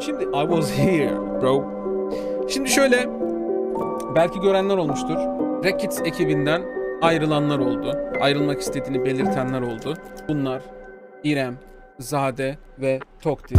Şimdi I was here bro. Şimdi şöyle belki görenler olmuştur. Rackets ekibinden ayrılanlar oldu. Ayrılmak istediğini belirtenler oldu. Bunlar İrem, Zade ve Tokti.